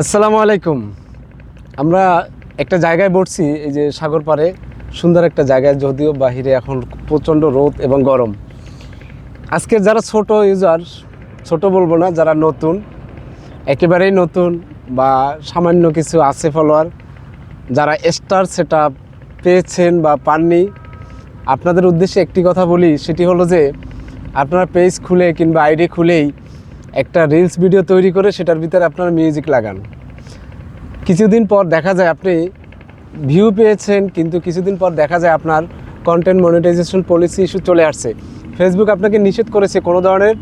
আসসালামু আলাইকুম। আমরা একটা জায়গায় বসছি, এই যে সাগর পাড়ে, সুন্দর একটা জায়গায়, যদিও বাহিরে এখন প্রচণ্ড রোদ এবং গরম। আজকে যারা ছোট ইউজার ছোট বলব না, যারা নতুন, একেবারেই নতুন বা সামান্য কিছু আছে ফলোয়ার যারা স্টার সেট পেয়েছেন বা পাননি, আপনাদের উদ্দেশ্যে একটি কথা বলি, সেটি হলো যে, আপনারা পেজ খুলে কিংবা আইডি খুলেই একটা রিলস ভিডিও তৈরি করে সেটার ভিতরে আপনারা মিউজিক লাগান। কিছুদিন পর দেখা যায় আপনি ভিউ পেয়েছেন, কিন্তু কিছুদিন পর দেখা যায় আপনার কন্টেন্ট মনিটাইজেশন পলিসি ইস্যু চলে আসছে। ফেসবুক আপনাকে নিষেধ করেছে কোনো ধরনের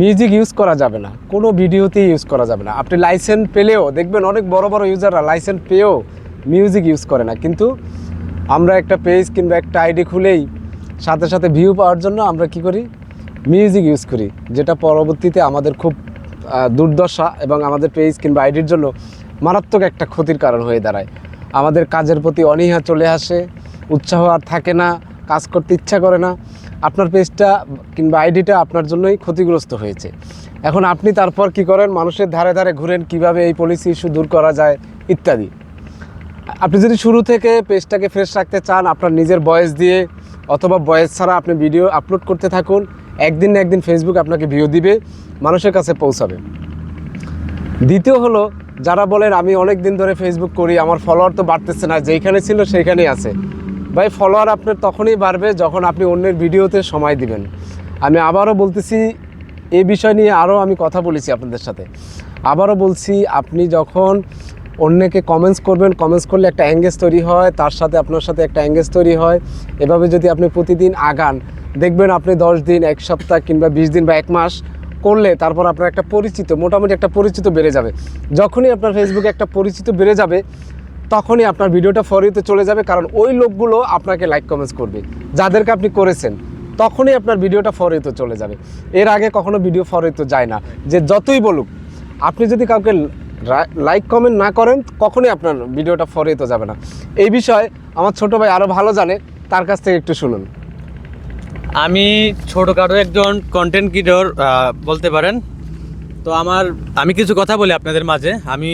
মিউজিক ইউজ করা যাবে না, কোনো ভিডিওতেই ইউজ করা যাবে না। আপনি লাইসেন্স পেলেও, দেখবেন অনেক বড় বড় ইউজাররা লাইসেন্স পেয়েও মিউজিক ইউজ করে না। কিন্তু আমরা একটা পেজ কিংবা একটা আইডি খুলেই সাথে সাথে ভিউ পাওয়ার জন্য আমরা কি করি? মিউজিক ইউজ করি, যেটা পরবর্তীতে আমাদের খুব দুর্দশা এবং আমাদের পেজ কিংবা আইডির জন্য মারাত্মক একটা ক্ষতির কারণ হয়ে দাঁড়ায়। আমাদের কাজের প্রতি অনীহা চলে আসে, উৎসাহ আর থাকে না, কাজ করতে ইচ্ছা করে না। আপনার পেজটা কিংবা আইডিটা আপনার জন্যই ক্ষতিগ্রস্ত হয়েছে। এখন আপনি তারপর কি করেন? মানুষের ধারে ধারে ঘুরেন কীভাবে এই পলিসি ইস্যু দূর করা যায়, ইত্যাদি। আপনি যদি শুরু থেকে পেজটাকে ফ্রেশ রাখতে চান, আপনার নিজের বয়েস দিয়ে অথবা বয়েস ছাড়া আপনি ভিডিও আপলোড করতে থাকুন। একদিন না একদিন ফেসবুক আপনাকে ভিউ দিবে, মানুষের কাছে পৌঁছাবে। দ্বিতীয় হলো, যারা বলেন, আমি অনেক দিন ধরে ফেসবুক করি, আমার ফলোয়ার তো বাড়তেছে না, যেইখানে ছিল সেইখানেই আছে। ভাই ফলোয়ার আপনার তখনই বাড়বে যখন আপনি অন্যের ভিডিওতে সময় দিবেন। আমি আবারও বলতেছি এই বিষয় নিয়ে আরও আমি কথা বলেছি আপনাদের সাথে। আবারও বলছি, আপনি যখন অন্যকে কমেন্টস করবেন কমেন্টস করলে একটা অ্যাঙ্গেজ তৈরি হয়, তার সাথে আপনার সাথে একটা অ্যাঙ্গেজ তৈরি হয়। এভাবে যদি আপনি প্রতিদিন আগান দেখবেন আপনি দশ দিন, এক সপ্তাহ কিংবা বিশ দিন বা এক মাস করলে তারপর আপনার একটা পরিচিত, মোটামুটি একটা পরিচিত বেড়ে যাবে। যখনই আপনার ফেসবুকে একটা পরিচিত বেড়ে যাবে, তখনই আপনার ভিডিওটা ফরিতে চলে যাবে, কারণ ওই লোকগুলো আপনাকে লাইক কমেন্টস করবে। যাদেরকে আপনি করেছেন, তখনই আপনার ভিডিওটা ফরিতে চলে যাবে। এর আগে কখনো ভিডিও ফরিতে যায় না। যে যতই বলুক, আপনি যদি কাউকে লাইক কমেন্ট না করেন, কখনই আপনার ভিডিওটা ফরিতে যাবে না। এই বিষয়ে আমার ছোট ভাই আরও ভালো জানে, তার কাছ থেকে একটু শুনুন। আমি ছোটোখাটো একজন কন্টেন্ট ক্রিয়েটর বলতে পারেন। তো আমার, আমি কিছু কথা বলি আপনাদের মাঝে। আমি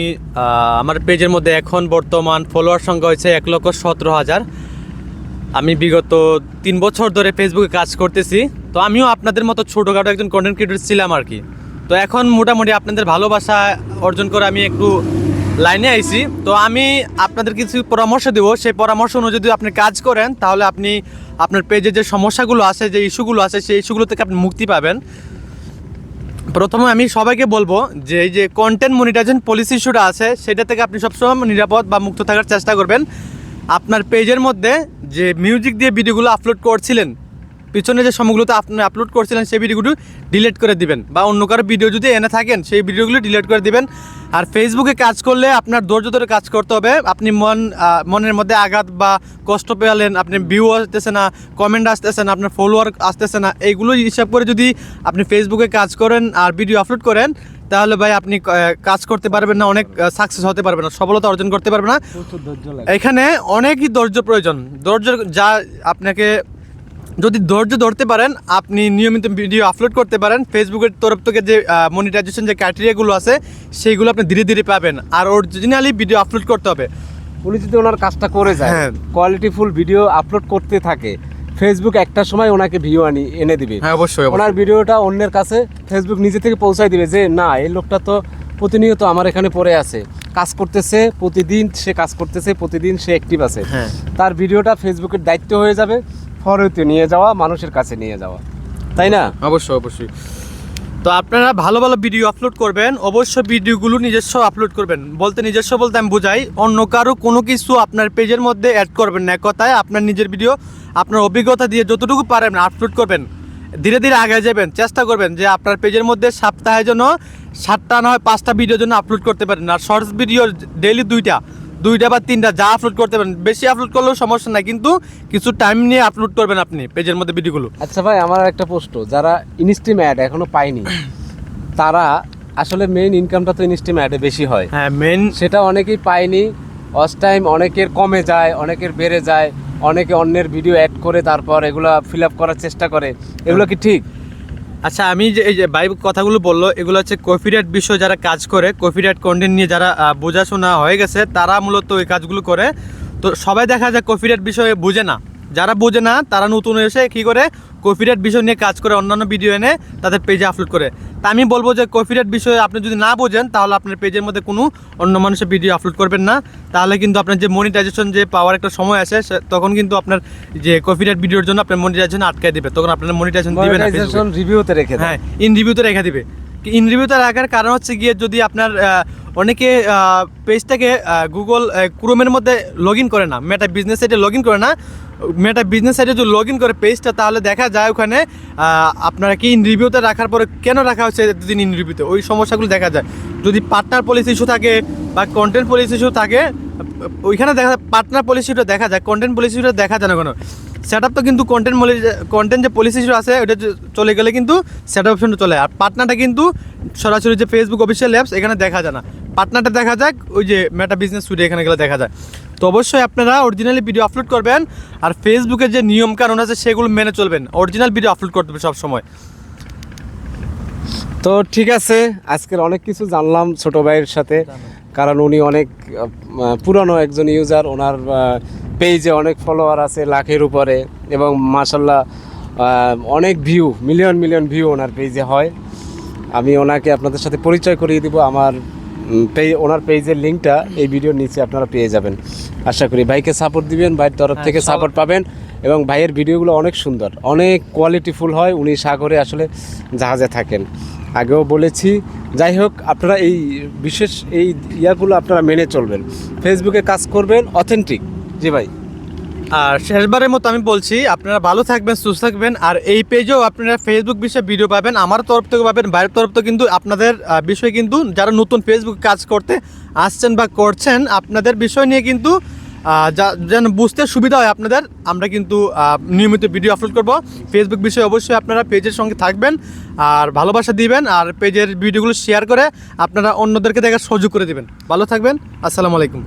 আমার পেজের মধ্যে এখন বর্তমান ফলোয়ার সংখ্যা হয়েছে এক লক্ষ সতেরো হাজার। আমি বিগত তিন বছর ধরে ফেসবুকে কাজ করতেছি। তো আমিও আপনাদের মতো ছোটোখাটো একজন কন্টেন্ট ক্রিয়েটর ছিলাম আর কি। তো এখন মোটামুটি আপনাদের ভালোবাসা অর্জন করে আমি একটু লাইনে আইছি। তো আমি আপনাদের কিছু পরামর্শ দেব। সেই পরামর্শ অনুযায়ী যদি আপনি কাজ করেন, তাহলে আপনি আপনার পেজে যে সমস্যাগুলো আছে, যে ইস্যুগুলো আছে, সেই ইস্যুগুলো থেকে আপনি মুক্তি পাবেন। প্রথমে আমি সবাইকে বলব যে, এই যে কন্টেন্ট মনিটাইজেশন পলিসি ইস্যুটা আছে, সেটা থেকে আপনি সবসময় নিরাপদ বা মুক্ত থাকার চেষ্টা করবেন। আপনার পেজের মধ্যে যে মিউজিক দিয়ে ভিডিওগুলো আপলোড করছিলেন পিছনে যে সময়গুলোতে আপনি আপলোড করছিলেন সেই ভিডিওগুলো ডিলিট করে দিবেন। বা অন্য কারও ভিডিও যদি এনে থাকেন সেই ভিডিওগুলো ডিলিট করে দিবেন। আর ফেসবুকে কাজ করলে আপনার ধৈর্য ধরে কাজ করতে হবে। আপনি মন মনের মধ্যে আঘাত বা কষ্ট পেলেন আপনি ভিউ আসতেছে না কমেন্ট আসতেছে না আপনার ফলোয়ার আসতেছে না এইগুলো হিসাব করে যদি আপনি ফেসবুকে কাজ করেন আর ভিডিও আপলোড করেন তাহলে ভাই আপনি কাজ করতে পারবেন না অনেক সাকসেস হতে পারবেন না সফলতা অর্জন করতে পারবেন না। এখানে অনেকই ধৈর্য প্রয়োজন। ধৈর্য যা আপনাকে যদি ধৈর্য ধরতে পারেন আপনি নিয়মিত ভিডিও আপলোড করতে পারেন। ফেসবুকের তরফ থেকে যে মনিটাইজেশন যে ক্রাইটেরিয়াগুলো আছে সেইগুলো আপনি ধীরে ধীরে পাবেন। আর অরিজিনালি ভিডিও আপলোড করতে হবে। উনি যদি ওনার কাজটা করে যায় হ্যাঁ। কোয়ালিটিফুল ভিডিও আপলোড করতে থাকে ফেসবুক একটা সময় ওনাকে ভিউ আনি এনে দিবে। হ্যাঁ অবশ্যই ওনার ভিডিওটা অন্যের কাছে ফেসবুক নিজে থেকে পৌঁছায় দিবে যে না এই লোকটা তো প্রতিনিয়ত আমার এখানে পড়ে আছে। কাজ করতেছে প্রতিদিন সে কাজ করতেছে প্রতিদিন সে অ্যাক্টিভ আছে। হ্যাঁ। তার ভিডিওটা ফেসবুকের দায়িত্ব হয়ে যাবে। ফরতে নিয়ে যাওয়া, মানুষের কাছে নিয়ে যাওয়া। তাই না? অবশ্যই অবশ্যই। তো আপনারা ভালো ভালো ভিডিও আপলোড করবেন। অবশ্যই ভিডিওগুলো নিজস্ব আপলোড করবেন। বলতে নিজস্ব বলতে আমি বুঝাই, অন্য কারও কোনো কিছু আপনার পেজের মধ্যে অ্যাড করবেন না। কথায় আপনার নিজের ভিডিও আপনার অভিজ্ঞতা দিয়ে যতটুকু পারেন আপলোড করবেন। ধীরে ধীরে আগে যাবেন। চেষ্টা করবেন যে আপনার পেজের মধ্যে সপ্তাহে যেন সাতটা না হয় পাঁচটা ভিডিও জন্য আপলোড করতে পারেন। আর শর্টস ভিডিও ডেইলি দুইটা। দুইটা বা তিনটা যা আপলোড করতে পারেন। বেশি আপলোড করলেও সমস্যা নাই কিন্তু কিছু টাইম নিয়ে আপলোড করবেন আপনি পেজের মধ্যে ভিডিওগুলো আচ্ছা ভাই আমার একটা প্রশ্ন। যারা ইনস্টিম অ্যাড এখনও পায়নি তারা আসলে মেইন ইনকামটা তো ইনস্টিম অ্যাডে বেশি হয়। হ্যাঁ মেন সেটা অনেকেই পায়নি। অস টাইম অনেকের কমে যায় অনেকের বেড়ে যায় অনেকে অন্যের ভিডিও অ্যাড করে তারপর এগুলো ফিল আপ করার চেষ্টা করে। এগুলো কি ঠিক? আচ্ছা আমি যে এই যে বাইব কথাগুলো বলল, এগুলো হচ্ছে কপিরাইট বিষয় যারা কাজ করে কপিরাইট কন্টেন্ট নিয়ে যারা বোঝাশোনা হয়ে গেছে, তারা মূলত এই কাজগুলো করে। তো সবাই দেখা যায় কপিরাইট বিষয়ে বুঝে না। যারা বোঝে না তারা নতুন এসে কী করে কপিরাইট বিষয় নিয়ে কাজ করে অন্যান্য ভিডিও এনে তাদের পেজে আপলোড করে। তা আমি বলব যে কপিরাইট বিষয়ে আপনি যদি না বোঝেন তাহলে আপনার পেজের মধ্যে কোনো অন্য মানুষের ভিডিও আপলোড করবেন না। তাহলে কিন্তু আপনার যে মনিটাইজেশন যে পাওয়ার একটা সময় আসে তখন কিন্তু আপনার যে কপিরাইট ভিডিওর জন্য আপনার মনিটাইজেশন আটকে দেবে। তখন আপনার মনিটাইজেশন দিবে না রিভিউতে রেখে হ্যাঁ ইন রিভিউতে রেখে দিবে। ইন রিভিউতে রাখার কারণ হচ্ছে গিয়ে যদি আপনার অনেকে পেজটাকে গুগল ক্রোমের মধ্যে লগ ইন করে না মেটা বিজনেস সাইটে লগ ইন করে না মেটা বিজনেস সাইটে যদি লগ ইন করে পেজটা তাহলে দেখা যায় ওখানে আপনারা কি ইন রিভিউতে রাখার পরে কেন রাখা হচ্ছে এতদিন ইন রিভিউতে ওই সমস্যাগুলো দেখা যায়। যদি পার্টনার পলিসি ইস্যু থাকে বা কন্টেন্ট পলিসি ইস্যু থাকে, ওইখানে দেখা যায় পার্টনার পলিসিটা দেখা যায় কন্টেন্ট পলিসিটা দেখা যায় না কোনো। সেট আপ তো কিন্তু কন্টেন্ট কন্টেন্ট যে পলিসি ইস্যু আছে ওটা চলে গেলে কিন্তু সেট অপশনটা চলে। আর পার্টনারটা কিন্তু সরাসরি যে ফেসবুক অফিসিয়াল অ্যাপস এখানে দেখা যায় না। পার্টনারটা দেখা যাক, ওই যে মেটা বিজনেস সুইটে এখানে গেলে দেখা যায়। তো অবশ্যই আপনারা অরিজিনালি ভিডিও আপলোড করবেন আর ফেসবুকের যে নিয়ম কানুন আছে সেগুলো মেনে চলবেন। অরিজিনাল ভিডিও আপলোড করতে হবে সবসময়। তো ঠিক আছে আজকের অনেক কিছু জানলাম ছোট ভাইয়ের সাথে কারণ উনি অনেক পুরানো একজন ইউজার ওনার পেজে অনেক ফলোয়ার আছে লাখের উপরে এবং মাসাল্লাহ অনেক ভিউ মিলিয়ন মিলিয়ন ভিউ ওনার পেজে হয়। আমি ওনাকে আপনাদের সাথে পরিচয় করিয়ে দিব আমার ওনার পেজের লিঙ্কটা এই ভিডিওর নিচে আপনারা পেয়ে যাবেন। আশা করি ভাইকে সাপোর্ট দিবেন ভাইয়ের তরফ হ্যাঁ, থেকে সাপোর্ট পাবেন এবং ভাইয়ের ভিডিওগুলো অনেক সুন্দর অনেক কোয়ালিটিফুল হয় উনি সাগরে আসলে জাহাজে থাকেন। আগেও বলেছি যাই হোক আপনারা এই বিশেষ এই ইয়াগুলো আপনারা মেনে চলবেন। ফেসবুকে কাজ করবেন অথেন্টিক জি ভাই। আর শেষবারের মতো আমি বলছি, আপনারা ভালো থাকবেন, সুস্থ থাকবেন, আর এই পেজেও আপনারা ফেসবুক বিষয়ে ভিডিও পাবেন। আমার তরফ থেকে পাবেন, বাইরের তরফ থেকে কিন্তু আপনাদের বিষয়ে কিন্তু যারা নতুন ফেসবুক কাজ করতে আসছেন বা করছেন, আপনাদের বিষয় নিয়ে কিন্তু যেন বুঝতে সুবিধা হয় আপনাদের, আমরা কিন্তু নিয়মিত ভিডিও আপলোড করব। ফেসবুক বিষয়ে অবশ্যই আপনারা পেজের সঙ্গে থাকবেন, আর ভালোবাসা দিবেন, আর পেজের ভিডিওগুলো শেয়ার করে আপনারা অন্যদেরকে দেখার সুযোগ করে দিবেন। ভালো থাকবেন, আসসালামু আলাইকুম।